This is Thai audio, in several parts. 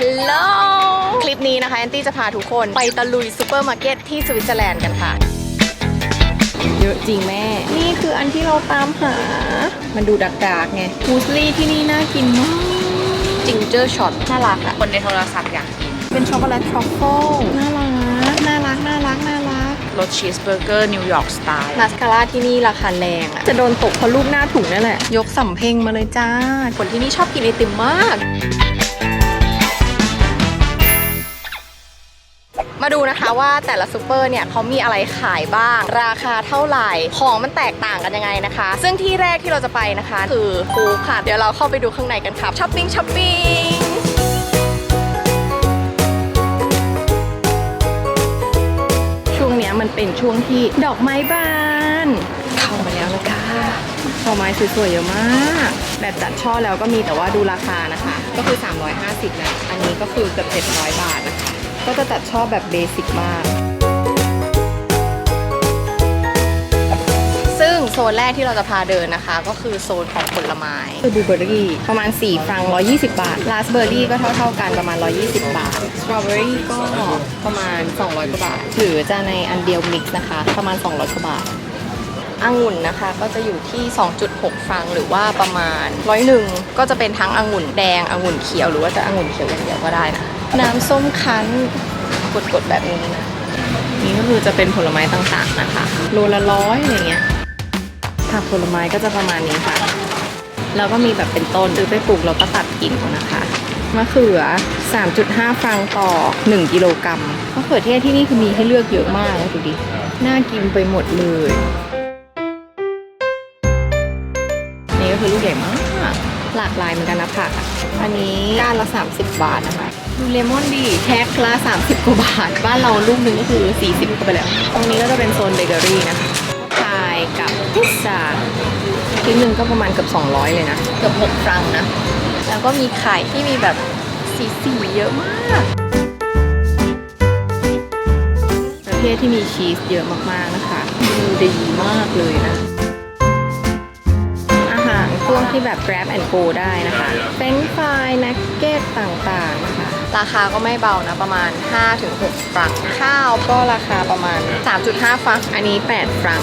ฮัลโหลคลิปนี้นะคะแอนตี้จะพาทุกคนไปตะลุยซูเปอร์มาร์เก็ตที่สวิตเซอร์แลนด์กันค่ะ เยอะจริงแม่ นี่คืออันที่เราตามหา มันดูดักดักๆไงมูสลี่ที่นี่น่ากินมากจิงเจอร์ช็อตน่ารักอะคนในโทรศัพท์อยากกิน เป็นช็อกโกแลตทรัฟเฟิลน่ารัก น่ารัก น่ารัก น่ารักรสชีสเบอร์เกอร์นิวยอร์กสไตล์มาสคาร่าที่นี่ราคาแรงอะจะโดนตกเพราะรูปหน้าถุงนั่นแหละ ยกสำเพ็งมาเลยจ้า คนที่นี่ชอบกินไอติมมาก ดูนะคะว่าแต่ละซูเปอร์เนี่ยเขามีอะไรขายบ้าง ราคาเท่าไหร่ของมันแตกต่างกันยังไงนะคะ ซึ่งที่แรกที่เราจะไปนะคะ คือฟูค่ะ เดี๋ยวเราเข้าไปดูข้างในกันค่ะช้อปปิ้งช้อปปิ้งช่วงนี้มันเป็นช่วงที่ดอกไม้บาน เข้ามาแล้วนะคะดอกไม้สวยๆเยอะมาก แบบจัดช่อแล้วก็มีแต่ว่าดูราคานะคะ ก็คือ 350นะอันนี้ก็คือเกือบ700 บาทนะคะ ก็จะจัดช่อแบบเบสิกมาก ซึ่งโซนแรกที่เราจะพาเดินนะคะ ก็คือโซนของผลไม้ คือบูเบอรี่ประมาณ 4 ฟรัง 120 บาท ราสเบอร์รี่ก็เท่าๆกันประมาณ 120 บาท สตรอเบอรี่ก็ประมาณ 200 กว่าบาท หรือจะในอันเดียวมิกซ์นะคะ ประมาณ 200 กว่าบาทองุ่นนะคะก็จะอยู่ที่ 2.6 ฟรังหรือว่าประมาณร้อยหนึ่งก็จะเป็นทั้งองุ่นแดงองุ่นเขียว หรือว่าจะองุ่นเขียวอย่างเดียวก็ได้นะ น้ำส้มคั้นกดๆแบบนี้นะ นี่ก็คือจะเป็นผลไม้ต่างๆนะคะ โลละร้อยอะไรเงี้ยผักผลไม้ก็จะประมาณนี้ค่ะ แล้วก็มีแบบเป็นต้นซื้อไปปลูกเราก็ตัดกินนะคะมะเขือ 3.5 ฟรังต่อ 1 กิโลกรัมมะเขือเทศที่นี่คือมีให้เลือกเยอะมากดูดิ น่ากินไปหมดเลย นี่ก็คือลูกใหญ่มาก หลากหลายเหมือนกันนะผักอะอันนี้ก้านละ 30 บาทนะคะ ดูเลมอนดีแพ็คละ30 กว่าบาท บ้านเราลูกหนึงก็คือ 40ก็ไปแล้ว ตรงนี้ก็จะเป็นโซนเบเกอรี่นะคะพายกับพิซซ่าชิ้นหนึ่งก็ประมาณเกือบ200 เลยนะ เกือบ6ฟรังนะ แล้วก็มีไข่ที่มีแบบสีสีๆเยอะมากประเภทที่มีชีสเยอะมากๆนะคะดูดีมากเลยนะอาหารพวกที่แบบ grab and go ได้นะคะ เป็นฟรายนักเก็ตต่างๆนะคะ ราคาก็ไม่เบานะประมาณ 5-6ฟรังข้าวก็ราคาประมาณ 3.5ฟรังอันนี้ 8 ฟรัง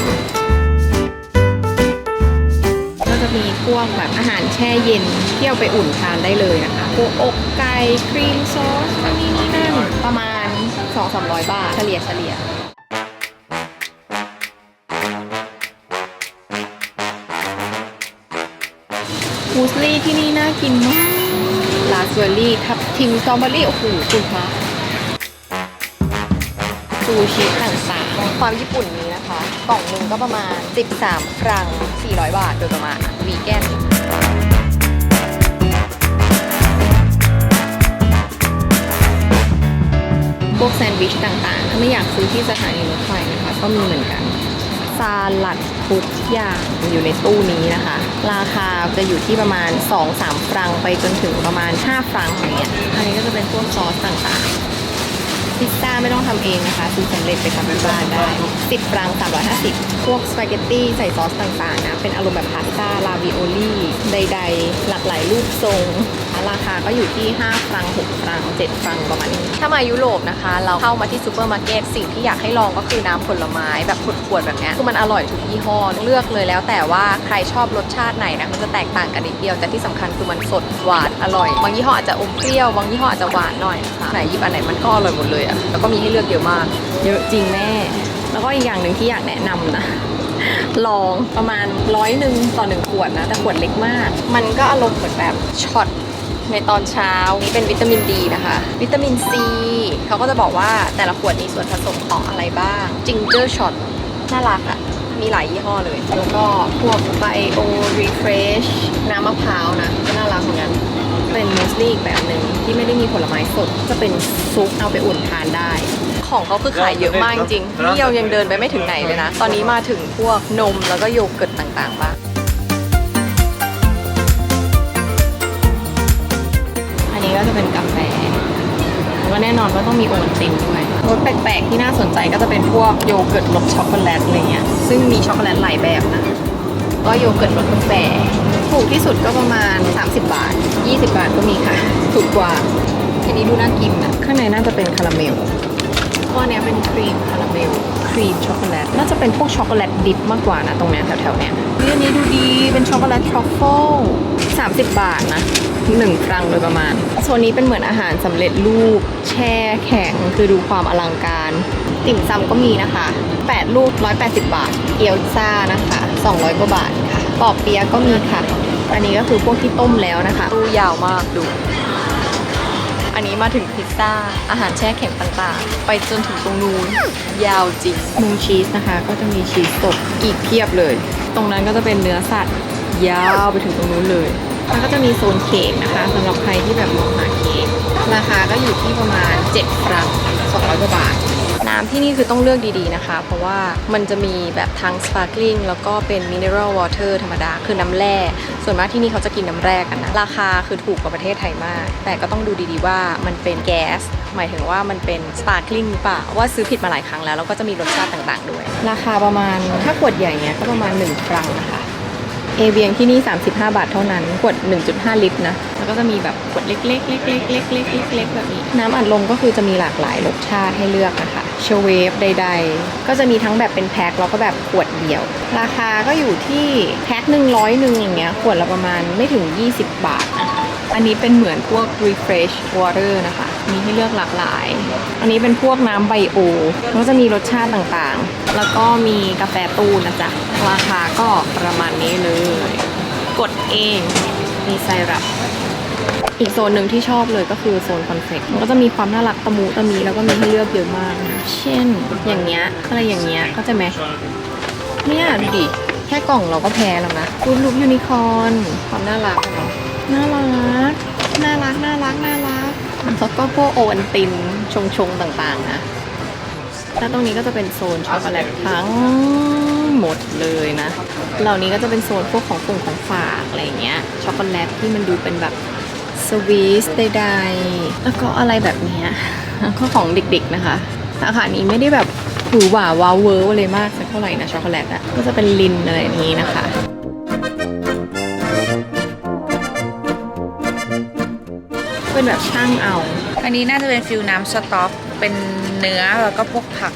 ก็จะมีพวกแบบอาหารแช่เย็นเที่เอาไปอุ่นทานได้เลยนะคะพวกอกไก่ครีมซอสนู่นนี่นี่นั่นประมาณ 2-300 บาทเฉลี่ยเฉลี่ยมูสลี่ที่นี่น่ากินมาก ลาสเบอร์รี่ทับทิมสตรอเบอร์รี่โอ้โหคุณคะซูชิต่างๆ ความญี่ปุ่นนี้นะคะ กล่องหนึ่งก็ประมาณ 13 ฟรัง 400 บาทโดยประมาณวีแกนพวกแซนด์วิชต่างๆ ถ้าไม่อยากซื้อที่สถานีรถไฟนะคะ ก็มีเหมือนกัน ซาลัด ทุกอย่างอยู่ในตู้นี้นะคะ ราคาจะอยู่ที่ประมาณ 2-3ฟรังไปจนถึงประมาณ 5 ฟรังอย่างเงี้ยอันนี้ก็จะเป็นพวกซอสต่างๆ พิซซ่าไม่ต้องทำเองนะคะซื้อสำเร็จไปทำที่บ้านได้ 10ฟรัง350 พวกสปาเกตตี้ใส่ซอสต่างๆนะ เป็นอารมณ์แบบพาสต้าลาวิโอลี่ใดๆ หลากหลายรูปทรงราคาก็อยู่ที่ 5 ฟรัง 6 ฟรัง 7 ฟรังประมาณนี้ ถ้ามายุโรปนะคะ เราเข้ามาที่ซูเปอร์มาร์เก็ตสิ่งที่อยากให้ลองก็คือน้ำผลไม้แบบขวดๆแบบนี้คือมันอร่อยทุกยี่ห้อเลือกเลยแล้วแต่ว่าใครชอบรสชาติไหนนะมันจะแตกต่างกันนิดเดียว แต่ที่สำคัญคือมันสดหวานอร่อย บางยี่ห้ออาจจะอมเปรี้ยว บางยี่ห้ออาจจะหวานหน่อยนะคะไหนหยิบอันไหนมันก็อร่อยหมดเลยอะแล้วก็มีให้เลือกเยอะมาก เยอะจริงแม่ แล้วก็อีกอย่างหนึ่งที่อยากแนะนำนะ ลองประมาณร้อยหนึ่งต่อหนึ่งขวดนะ แต่ขวดเล็กมาก มันก็อารมณ์เหมือนแบบช็อตในตอนเช้านี่เป็นวิตามินดีนะคะ วิตามินซีเขาก็จะบอกว่าแต่ละขวดมีส่วนผสมของอะไรบ้างจิงเจอร์ช็อตน่ารักอะมีหลายยี่ห้อเลย แล้วก็พวกไบโอรีเฟรชน้ำมะพร้าวนะก็น่ารักเหมือนกัน เป็นมูสลี่อีกแบบหนึ่งที่ไม่ได้มีผลไม้สดจะเป็นซุปเอาไปอุ่นทานได้ ของเขาคือขายเยอะมากจริงๆนี่เรายังเดินไปไม่ถึงไหนเลยนะ ตอนนี้มาถึงพวกนมแล้วก็โยเกิร์ตต่างๆบ้างอันนี้ก็จะเป็นกาแฟแล้วก็แน่นอนว่าต้องมีโอวัลตินด้วยรสแปลกๆที่น่าสนใจก็จะเป็นพวกโยเกิร์ตรสช็อกโกแลตอะไรเงี้ยซึ่งมีช็อกโกแลตหลายแบบนะ ก็โยเกิร์ตรสกาแฟถูกที่สุดก็ประมาณ 30 บาท 20 บาทก็มีค่ะ ถูกกว่าอันนี้ดูน่ากินนะข้างในน่าจะเป็นคาราเมลก้อนเนี้ยเป็นครีมคาราเมลครีมช็อกโกแลตน่าจะเป็นพวกช็อกโกแลตดิบมากกว่านะตรงเนี้ยแถวๆเนี้ยเฮ้ยอันนี้ดูดีเป็นช็อกโกแลตทรัฟเฟิล30 บาทนะหนึ่งฟรังโดยประมาณโซนนี้เป็นเหมือนอาหารสำเร็จรูป แช่แข็งคือดูความอลังการ ติ่มซำก็มีนะคะ 8 ลูก 180 บาท เกี๊ยวซ่านะคะ 200กว่าบาทค่ะปอเปียะก็มีค่ะ อันนี้ก็คือพวกที่ต้มแล้วนะคะตู้ยาวมากดู อันนี้มาถึงพิซซ่า อาหารแช่แข็งต่างๆ ไปจนถึงตรงนู้นยาวจริงมูชีสนะคะ ก็จะมีชีสสดอีกเพียบเลย ตรงนั้นก็จะเป็นเนื้อสัตว์ ยาวไปถึงตรงนู้นเลยแล้วก็จะมีโซนเค้กนะคะสำหรับใครที่แบบมองหาเค้กราคาก็อยู่ที่ประมาณ7ฟรัง200กว่าบาท น้ำที่นี่คือต้องเลือกดีๆนะคะ เพราะว่ามันจะมีแบบทั้ง sparkling แล้วก็เป็น mineral water ธรรมดา คือน้ำแร่ ส่วนมากที่นี่เขาจะกินน้ำแร่กันนะ ราคาคือถูกกว่าประเทศไทยมาก แต่ก็ต้องดูดีๆว่ามันเป็นแก๊ส หมายถึงว่ามันเป็น sparkling หรือเปล่า ว่าซื้อผิดมาหลายครั้งแล้ว แล้วก็จะมีรสชาติต่างๆด้วย ราคาประมาณ ถ้าขวดใหญ่เนี้ยก็ประมาณ1ฟรังนะคะเอเบียงที่นี่ 35 บาทเท่านั้น ขวด 1.5 ลิตรนะ แล้วก็จะมีแบบขวดเล็กๆเล็กๆเล็กๆเล็กๆเล็กๆแบบนี้ น้ำอัดลมก็คือจะมีหลากหลายรสชาติให้เลือกนะคะ เชเวฟใด ๆ ก็จะมีทั้งแบบเป็นแพ็คแล้วก็แบบขวดเดียว ราคาก็อยู่ที่แพ็คหนึ่งร้อยหนึ่งอย่างเงี้ยขวดละประมาณไม่ถึง 20 บาทนะคะอันนี้เป็นเหมือนพวก refresh water นะคะ มีให้เลือกหลากหลาย อันนี้เป็นพวกน้ำไบโอก็จะมีรสชาติต่างๆ แล้วก็มีกาแฟตู้นะจ๊ะ ราคาก็ประมาณนี้เลย กดเอง มีไซรัป อีกโซนหนึ่งที่ชอบเลยก็คือโซนคอนเฟกมันก็จะมีความน่ารักตะมูตะมีแล้วก็มีให้เลือกเยอะมากนะเช่น อย่างเงี้ยอะไรอย่างเงี้ยก็จะไหมเนี่ยดูดิแค่กล่องเราก็แพ้แล้วนะรูปรูปยูนิคอร์นความน่ารักเนาะน่ารักน่ารักน่ารักน่ารักแล้วก็พวกโอวันตินชงชงต่างๆนะแล้วตรงนี้ก็จะเป็นโซนช็อกโกแลตทั้งหมดเลยนะ เหล่านี้ก็จะเป็นโซนพวกของฝงของฝากอะไรเงี้ย ช็อกโกแลตที่มันดูเป็นแบบ สวีทใดๆแล้วก็อะไรแบบนี้ก็ของเด็กๆนะคะสาขานี้ไม่ได้แบบหรูหราว้าวเวอร์เลยมากสักเท่าไหร่นะช็อกโกแลตอะก็จะเป็นลินอะไรอย่างนี้นะคะเป็นแบบช่างเอา อันนี้น่าจะเป็นฟิลน้ำสต๊อกเป็นเนื้อแล้วก็พวกผัก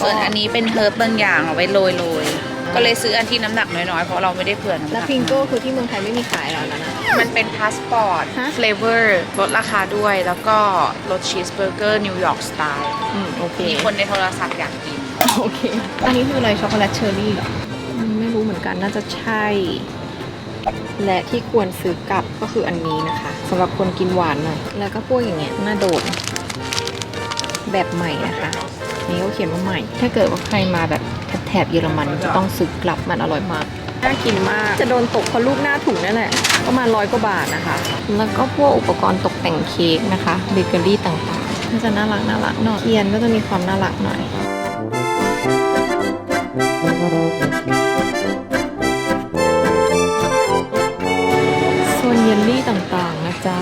ส่วนอันนี้เป็นเฮิร์บบางอย่างเอาไว้โรยๆ ก็เลยซื้ออันที่น้ำหนักน้อยๆ เพราะเราไม่ได้เผื่อน้ำหแล้นัวกพิงโก้คือที่เมืองไทยไม่มีขายแล้วนะนะ มันเป็นพาสปอร์ตฮะ เฟลเวอร์ลดราคาด้วย แล้วก็รสชีสเบอร์เกอร์นิวยอร์กสไตล์อืมโอเค มีคนในโทรศัพท์อยากกิน โอเค อันนี้คืออะไรช็อกโกแลตเชอร์รี่เหรออืมไม่รู้เหมือนกันน่าจะใช่ และที่ควรซื้อกลับก็คืออันนี้นะคะสำหรับคนกินหวานหน่อย แล้วก็พวกอย่างเงี้ยน่าโดดแบบใหม่นะคะ นี่เขาเขียนว่าใหม่ ถ้าเกิดว่าใครมาแบบแถบเยอรมันจะต้องซื้อกลับมันอร่อยมาก น่ากินมาก จะโดนตกเพราะลูกหน้าถุงนั่นแหละ ประมาณร้อยกว่าบาทนะคะ แล้วก็พวกอุปกรณ์ตกแต่งเค้กนะคะ เบเกอรี่ต่างๆก็จะน่ารักน่ารักหน่อยเทียนก็จะมีความน่ารักหน่อยโซนเยลลี่ต่างๆนะจ๊ะ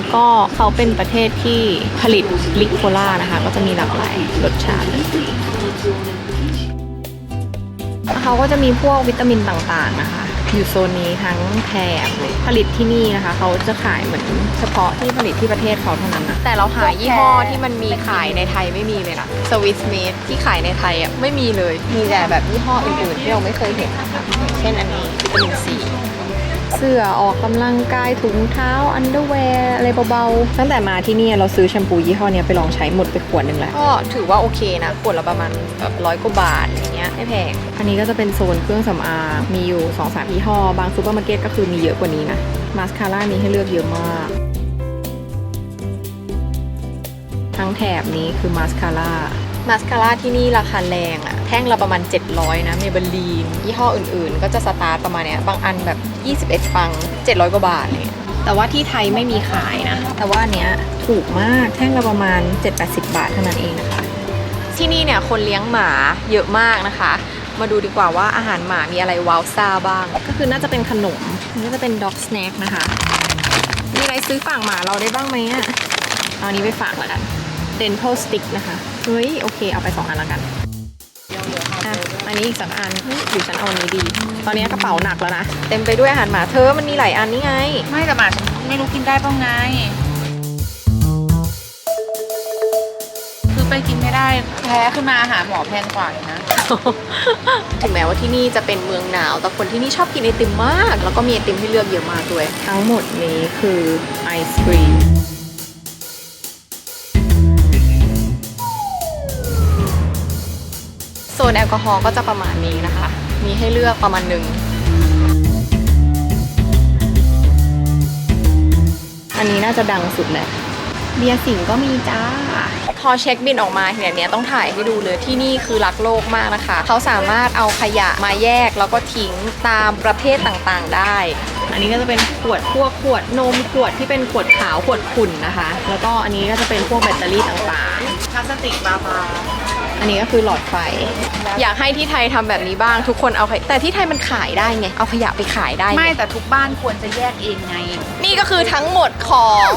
แล้วก็เขาเป็นประเทศที่ผลิตลิกโคล่านะคะ ก็จะมีหลากหลายรสชาติเขาก็จะมีพวกวิตามินต่างๆนะคะ อยู่โซนนี้ทั้งแถบเลยผลิตที่นี่นะคะ เขาจะขายเหมือนเฉพาะที่ผลิตที่ประเทศเขาเท่านั้นนะแต่เราหายี่ห้อที่มันมีขายในไทยไม่มีเลยนะสวิสเมดที่ขายในไทยอะไม่มีเลย มีแต่แบบยี่ห้ออื่นๆที่เราไม่เคยเห็นนะคะอย่างเช่นอันนี้วิตามินซี เสื้อออกกำลังกายถุงเท้าอันเดอร์แวร์อะไรเบาๆ ตั้งแต่มาที่นี่เราซื้อแชมพูยี่ห้อเนี้ยไปลองใช้หมดไปขวดหนึ่งแล้ว ก็ถือว่าโอเคนะขวดละประมาณแบบร้อยกว่าบาทอะไรเงี้ยไม่แพง อันนี้ก็จะเป็นโซนเครื่องสำอางมีอยู่2อสามยี่ห้อบางซูเปอร์มาร์เก็ตก็คือมีเยอะกว่านี้นะมาสคาร่านี้ให้เลือกเยอะมากทั้งแถบนี้คือมาสคาร่ามาสคาร่าที่นี่ราคาแรงอะแท่งละประมาณ 700 นะเมเบลีนยี่ห้ออื่นๆ ก็จะสตาร์ตประมาณเนี้ย บางอันแบบ 21 ฟัง 700 กว่าบาทเลยแต่ว่าที่ไทยไม่มีขายนะ แต่ว่าอันเนี้ยถูกมากแท่งละประมาณ 7-80 บาทเท่านั้นเองนะคะ ที่นี่เนี่ยคนเลี้ยงหมาเยอะมากนะคะ มาดูดีกว่าว่าอาหารหมามีอะไรว้าวซ่าบ้าง ก็คือน่าจะเป็นขนมนี่ก็จะเป็นด็อกสแน็คนะคะ มีอะไรซื้อฝากหมาเราได้บ้างไหมอะเอาอันนี้ไปฝากแล้วกัน dental stick นะคะ เฮ้ย โอเค เอาไปสองอันแล้วกัน อะอันอันนี้อีกสักอันเฮ้ยหรือฉันเอาอันนี้ดี ตอนนี้กระเป๋าหนักแล้วนะ เต็มไปด้วยอาหารหมาเธอมันมีหลายอันนี่ไง ไม่แต่หมาฉันไม่รู้กินได้เปล่าไง คือไปกินไม่ได้แพ้ขึ้นมาหาหมอแพงกว่าเลยนะ ถึงแม้ว่าที่นี่จะเป็นเมืองหนาว แต่คนที่นี่ชอบกินไอติมมาก แล้วก็มีไอติมให้เลือกเยอะมากด้วย ทั้งหมดนี้คือไอศครีม โซนแอลกอฮอล์ก็จะประมาณนี้นะคะ มีให้เลือกประมาณหนึ่ง อันนี้น่าจะดังสุดแหละเบียร์สิงห์ก็มีจ้า พอเช็คบินออกมาเนี่ยเนี้ยต้องถ่ายให้ดูเลยที่นี่คือรักโลกมากนะคะ เขาสามารถเอาขยะมาแยกแล้วก็ทิ้งตามประเภทต่างๆได้ อันนี้ก็จะเป็นขวดพวกขวดนมขวดที่เป็นขวดขาวขวดขุ่นนะคะ แล้วก็อันนี้ก็จะเป็นพวกแบตเตอรี่ต่างพลาสติกบาบาๆ อันนี้ก็คือหลอดไฟ อยากให้ที่ไทยทำแบบนี้บ้างทุกคนเอาขยแต่ที่ไทยมันขายได้ไง เอาขยะไปขายได้ไง ไม่แต่ทุกบ้านควรจะแยกเองไง นี่ก็คือทั้งหมดของ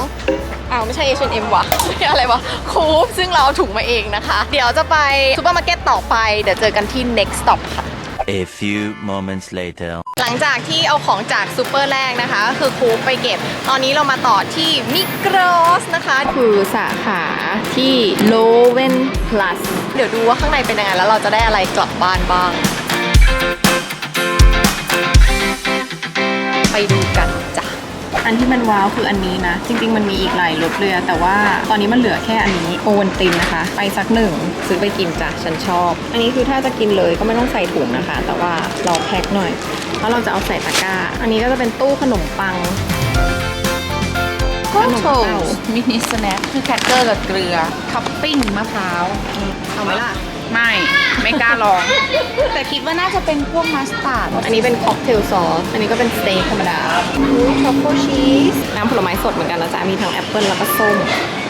อ้าวไม่ใช่ H&M ว่ะอะไรวะคูปซึ่งเราเอาถุงมาเองนะคะ เดี๋ยวจะไปซูเปอร์มาร์เก็ตต่อไป เดี๋ยวเจอกันที่ next stop ค่ะ A few moments later. หลังจากที่เอาของจากซูเปอร์แรกนะคะก็คือคูปไปเก็บ ตอนนี้เรามาต่อที่มิกรอสนะคะ คือสาขาที่ Loven Plus เดี๋ยวดูว่าข้างในเป็นยังไงแล้วเราจะได้อะไรกลับบ้านบ้าง ไปดูกันจ้ะอันที่มันว้าวคืออันนี้นะ จริง ๆ มันมีอีกหลายรสเลยอะแต่ว่าตอนนี้มันเหลือแค่อันนี้โอวันตินนะคะ ไปสักหนึ่งซื้อไปกินจ้ะฉันชอบ อันนี้คือถ้าจะกินเลยก็ไม่ต้องใส่ถุงนะคะ แต่ว่าเราแพ็คหน่อยเพราะเราจะเอาใส่ตะกร้า อันนี้ก็จะเป็นตู้ขนมปังก็ขนมโถเต่ามินิสแน็คคือแครกเกอร์กับเกลือท็อปปิ้งมะพร้าว เอาไหมล่ะ ไม่ ไม่กล้าลอง แต่คิดว่าน่าจะเป็นพวกมัสตาร์ด อันนี้เป็นค็อกเทลซอส อันนี้ก็เป็นสเต็กธรรมดาช็อกโกชีส น้ำผลไม้สดเหมือนกันนะจ๊ะ มีทั้งแอปเปิลแล้วก็ส้ม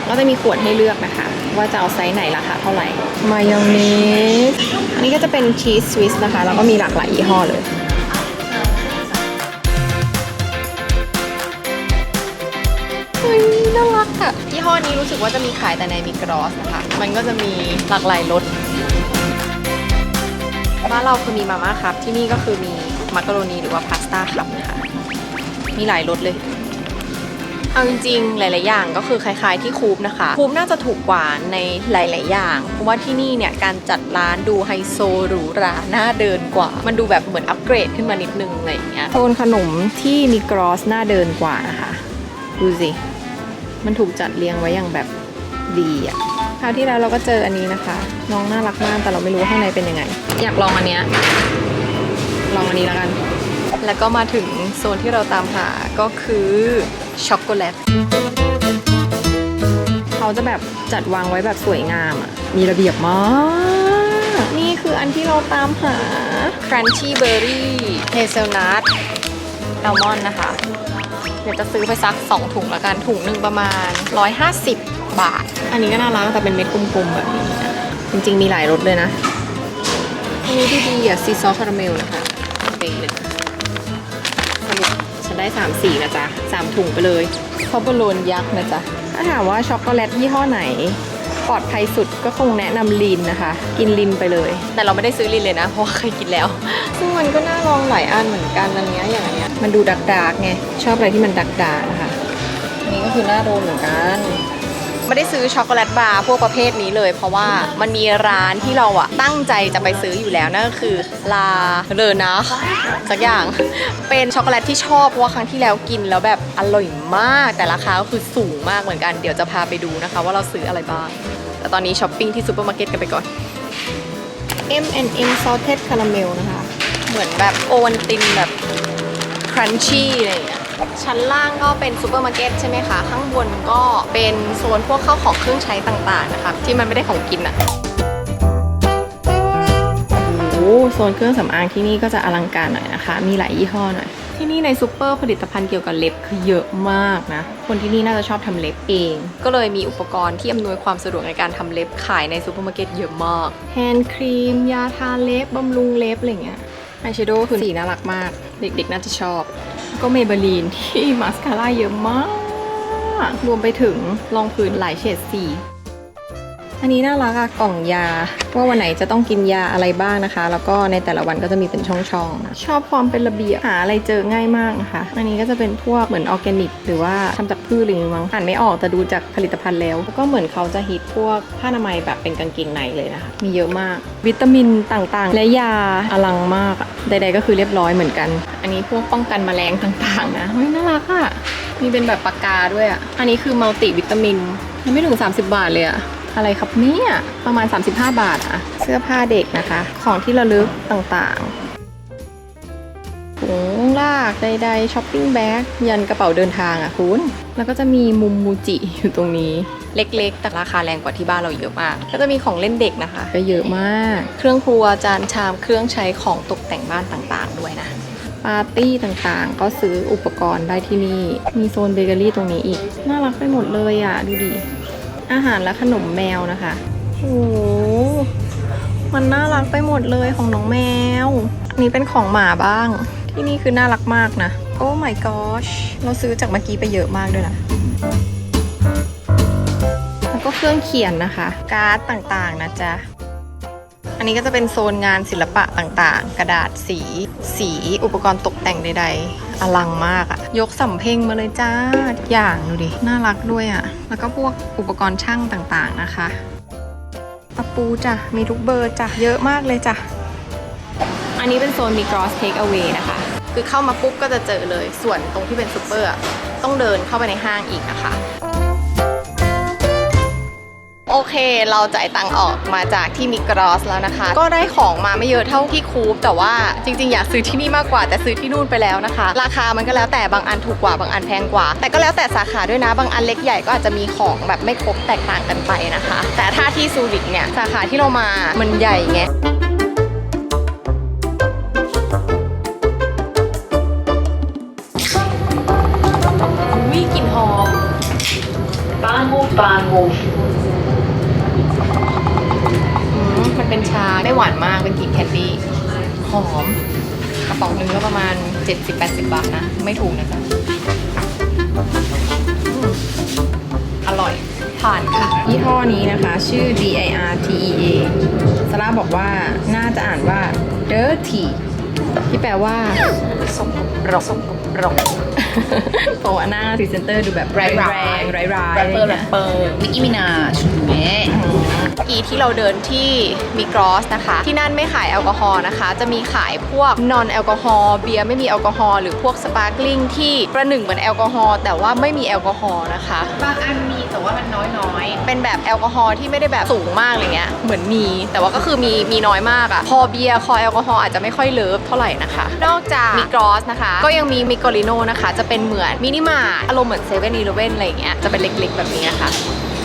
แล้วจะมีขวดให้เลือกนะคะ ว่าจะเอาไซส์ไหนราคาเท่าไหร่ มายองเนส อันนี้ก็จะเป็นชีสสวิสนะคะ แล้วก็มีหลากหลายยี่ห้อเลยเฮ้ยน่ารักอะยี่ห้อนี้รู้สึกว่าจะมีขายแต่ในมิกรอสนะคะ มันก็จะมีหลากหลายรสบ้านเราคือมีมาม่าครับ ที่นี่ก็คือมีมักกะโรนีหรือว่าพาสต้าครับนะคะมีหลายรสเลยเอาจริงๆ หลาย ๆ อย่างก็คือคล้าย ๆ ที่คูปนะคะคูปน่าจะถูกกว่าในหลาย ๆ อย่าง เพราะว่าที่นี่เนี่ยการจัดร้านดูไฮโซหรูหราน่าเดินกว่า มันดูแบบเหมือนอัปเกรดขึ้นมานิดนึงอะไรอย่างเงี้ยโซนขนมที่มีกรอสน่าเดินกว่านะคะ ดูสิ มันถูกจัดเรียงไว้อย่างแบบดีอะค ราวที่แล้วเราก็เจออันนี้นะคะ น้องน่ารักมากแต่เราไม่รู้ข้างในเป็นยังไง อยากลองอันเนี้ยลองอันนี้แล้วกัน แล้วก็มาถึงโซนที่เราตามหาก็คือช็อกโกแลตเขาจะแบบจัดวางไว้แบบสวยงามอะมีระเบียบมากนี่คืออันที่เราตามหา Crunchy Berry Hazelnut Almond นะคะ เดี๋ยวจะซื้อไปสัก 2 ถุงละกันถุงหนึ่งประมาณ 150 บาท อันนี้ก็น่ารักแต่เป็นเม็ดกลมๆแบบนี้นะจริงๆมีหลายรสเลยนะ อันนี้ที่ดีอะซีซอสคาราเมลนะคะเป็นเลยสรุปฉันได้3สีนะจ๊ะ3ถุงไปเลยพอบบโลนยักษ์นะจ๊ะถ้าถามว่าช็อกโกแลตยี่ห้อไหนปลอดภัยสุดก็คงแนะนำลินนะคะ กินลินไปเลย แต่เราไม่ได้ซื้อลินเลยนะ เพราะว่าเคยกินแล้ว ซึ่งมันก็น่าลองหลายอันเหมือนกันอันเนี้ยอย่างอันเนี้ยมันดูดักดาร์กๆไงชอบอะไรที่มันดักดาร์กๆนะคะอันนี้ก็คือน่าโดนเหมือนกัน ไม่ได้ซื้อช็อกโกแลตบาร์พวกประเภทนี้เลย เพราะว่ามันมีร้านที่เราอะตั้งใจจะไปซื้ออยู่แล้วนั่นก็คือลาเลอนะสักอย่างเป็นช็อกโกแลตที่ชอบเพราะว่าครั้งที่แล้วกินแล้วแบบอร่อยมากแต่ราคาก็คือสูงมากเหมือนกันเดี๋ยวจะพาไปดูนะคะ ว่าเราซื้ออะไรบ้างแต่ตอนนี้ช้อปปิ้งที่ซูเปอร์มาร์เก็ตกันไปก่อน M&M salted caramel นะคะ เหมือนแบบโอวันตินแบบครันชี่อะไรอย่างเงี้ย ชั้นล่างก็เป็นซูเปอร์มาร์เก็ตใช่ไหมคะ ข้างบนก็เป็นโซนพวกข้าวของเครื่องใช้ต่างๆนะคะ ที่มันไม่ได้ของกินอะโอ้โหโซนเครื่องสำอางที่นี่ก็จะอลังการหน่อยนะคะ มีหลายยี่ห้อหน่อย ที่นี่ในซูเปอร์ผลิตภัณฑ์เกี่ยวกับเล็บคือเยอะมากนะ คนที่นี่น่าจะชอบทำเล็บเอง ก็เลยมีอุปกรณ์ที่อำนวยความสะดวกในการทำเล็บขายในซูเปอร์มาร์เก็ตเยอะมาก แฮนด์ครีม ยาทาเล็บบำรุงเล็บอะไรเงี้ยอายแชโดว์คือสีน่ารักมาก เด็กๆ น่าจะชอบ ก็เมเบลีนที่มาสคาร่าเยอะมาก รวมไปถึงรองพื้นหลายเฉดสีอันนี้น่ารักอะกล่องยา ว่าวันไหนจะต้องกินยาอะไรบ้างนะคะ แล้วก็ในแต่ละวันก็จะมีเป็นช่องๆชอบความเป็นระเบียบหาอะไรเจอง่ายมากนะคะ อันนี้ก็จะเป็นพวกเหมือนออร์แกนิก หรือว่าทำจากพืชอะไรอมั้งอ่านไม่ออกแต่ดูจากผลิตภัณฑ์แล้ว แล้วก็เหมือนเขาจะฮิต พวกผ้าอนามัยแบบเป็นกางเกงในเลยนะคะ มีเยอะมาก วิตามินต่างๆ และยาอลังมากใดๆก็คือเรียบร้อยเหมือนกัน อันนี้พวกป้องกันแมลงต่างๆ นะเฮ้ยน่ารักอะมีเป็นแบบปากกาด้วยอะอันนี้คือมัลติวิตามินยังไม่ถึง 30 บาทเลยอะอะไรครับเนี่ยประมาณ 35 บาทอะเสื้อผ้าเด็กนะคะ ของที่ระลึกต่างๆ ถุงลากใดๆช้อปปิ้งแบ็กยันกระเป๋าเดินทางอะคุณ แล้วก็จะมีมุมมูจิอยู่ตรงนี้ เล็กๆ แต่ราคาแรงกว่าที่บ้านเราเยอะมาก ก็จะมีของเล่นเด็กนะคะ ก็เยอะมาก เครื่องครัวจานชามเครื่องใช้ของตกแต่งบ้านต่างๆ ด้วยนะปาร์ตี้ต่างๆ ก็ซื้ออุปกรณ์ได้ที่นี่ มีโซนเบเกอรี่ตรงนี้อีก น่ารักไปหมดเลยอะ ดูดิ อาหารและขนมแมวนะคะ โอ้โหมันน่ารักไปหมดเลยของน้องแมวอันนี้เป็นของหมาบ้าง ที่นี่คือน่ารักมากนะ โอ้ my gosh เราซื้อจากเมื่อกี้ไปเยอะมากด้วยนะแล้วก็เครื่องเขียนนะคะ การ์ดต่างๆนะจ๊ะ อันนี้ก็จะเป็นโซนงานศิลปะต่างๆ กระดาษสี สีอุปกรณ์ตกแต่งใด ๆ อลังมากอะยกสำเพ็งมาเลยจ้าทุกอย่างดูดิ น่ารักด้วยอะแล้วก็พวกอุปกรณ์ช่างต่างๆนะคะตะปูจ้ะ มีทุกเบอร์จ้ะ เยอะมากเลยจ้ะ อันนี้เป็นโซนมี cross take away นะคะ คือเข้ามาปุ๊บก็จะเจอเลย ส่วนตรงที่เป็นซูเปอร์ต้องเดินเข้าไปในห้างอีกนะคะ โอเค เราจ่ายตังค์ออกมาจากที่มิกรอสแล้วนะคะ ก็ได้ของมาไม่เยอะเท่าที่คูปแต่ว่าจริง ๆ อยากซื้อที่นี่มากกว่าแต่ซื้อที่นู่นไปแล้วนะคะ ราคามันก็แล้วแต่บางอันถูกกว่าบางอันแพงกว่า แต่ก็แล้วแต่สาขาด้วยนะ บางอันเล็กใหญ่ก็อาจจะมีของแบบไม่ครบแตกต่างกันไปนะคะ แต่ถ้าที่ซูริกเนี่ยสาขาที่เรามามันใหญ่ไง Bahnhof Bahnhof อืมมันเป็นชาไม่หวานมากเป็นกลิ่นแคนดี้หอม กระป๋องหนึงก็ประมาณ 70-80 บาทนะ ไม่ถูกนะจ๊ะอืมอร่อย ผ่านค่ะ ยี่ห้อนี้นะคะ ชื่อ D I R T E A ซาร่าบอกว่าน่าจะอ่านว่า dirty ที่แปลว่า สกปรกสก ปรกเพราะว่าหน้าพรีเซนเตอร์ดูแบบแรงๆร้ายๆแรอะไรปเปอร์เงี้แรยปเปอร์นิกกี้มินาชแม่ เมื่อกี้ที่เราเดินที่มีกรอสนะคะ ที่นั่นไม่ขายแอลกอฮอล์นะคะ จะมีขายพวกนอนแอลกอฮอล์เบียร์ไม่มีแอลกอฮอล์หรือพวกสปาร์คลิงที่ประหนึ่งเหมือนแอลกอฮอล์แต่ว่าไม่มีแอลกอฮอล์นะคะบางอันมีแต่ว่ามันน้อยน้อยเป็นแบบแอลกอฮอล์ที่ไม่ได้แบบสูงมากอะไรเงี้ยเหมือนมี แต่ว่าก็คือมีมีน้อยมากอะพอเบียร์คอแอลกอฮอล์อาจจะไม่ค่อยเลิฟเท่าไหร่นะคะ นอกจากมีกรอสนะคะ ก็ยังมีมิกอริโนนะคะ จะเป็นเหมือนมินิมาร์ทอารมณ์เหมือนเซเว่นอีเลเว่นอะไรเงี้ยจะเป็นเล็กๆแบบนี้นะคะ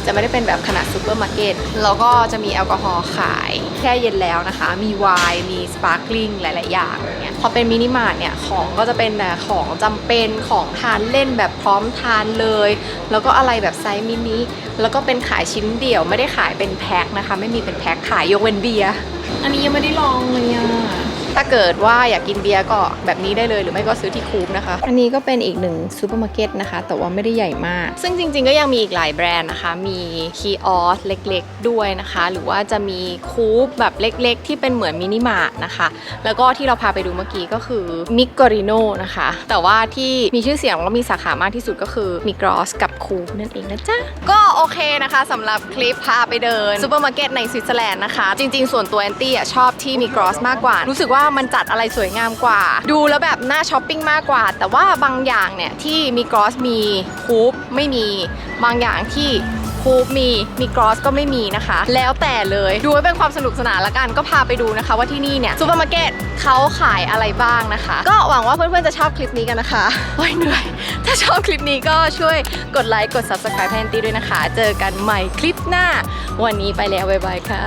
จะไม่ได้เป็นแบบขนาดซูเปอร์มาร์เก็ตแล้วก็จะมีแอลกอฮอล์ขายแค่เย็นแล้วนะคะ มีไวน์มีสปาร์คลิงหลาย ๆ อย่างอย่างเงี้ยพอเป็นมินิมาร์ทเนี่ยของก็จะเป็นแต่ของจำเป็นของทานเล่นแบบพร้อมทานเลย แล้วก็อะไรแบบไซส์มินิแล้วก็เป็นขายชิ้นเดี่ยวไม่ได้ขายเป็นแพ็คนะคะ ไม่มีเป็นแพ็คขายยกเว้นเบียร์อันนี้ยังไม่ได้ลองเลยอะ ถ้าเกิดว่าอยากกินเบียร์ก็แบบนี้ได้เลย หรือไม่ก็ซื้อที่คูปนะคะ อันนี้ก็เป็นอีกหนึ่งซูเปอร์มาร์เก็ตนะคะ แต่ว่าไม่ได้ใหญ่มาก ซึ่งจริง ๆ ก็ยังมีอีกหลายแบรนด์นะคะ มีคีออสเล็ก ๆ ด้วยนะคะ หรือว่าจะมีคูปแบบเล็ก ๆ ที่เป็นเหมือนมินิมาร์ทนะคะ แล้วก็ที่เราพาไปดูเมื่อกี้ก็คือมิกกอริโนนะคะ แต่ว่าที่มีชื่อเสียงแล้วมีสาขามากที่สุดก็คือมิกรอสกับคูปนั่นเองนะจ๊ะ ก็โอเคนะคะสำหรับคลิปพาไปเดินซูเปอร์มาร์เก็ตในสวิตเซอร์แลนด์นะคะ จริง ๆ ส่วนตัวแอนตี้อะชอบที่มิกรอสมากกว่า รู้สึกว่ามันจัดอะไรสวยงามกว่า ดูแล้วแบบน่าช้อปปิ้งมากกว่า แต่ว่าบางอย่างเนี่ยที่มิกรอสมีคูปไม่มีบางอย่างที่คูปมีมีกรอสก็ไม่มีนะคะ แล้วแต่เลยดูไว้เป็นความสนุกสนานละกันก็พาไปดูนะคะ ว่าที่นี่เนี่ยซูเปอร์มาร์เก็ตเขาขายอะไรบ้างนะคะ ก็หวังว่าเพื่อนๆจะชอบคลิปนี้กันนะคะโอ้ยเหนื่อย ถ้าชอบคลิปนี้ก็ช่วยกดไลค์กด subscribe ให้แอนตี้ด้วยนะคะ เจอกันใหม่คลิปหน้า วันนี้ไปแล้วบ๊ายบายค่ะ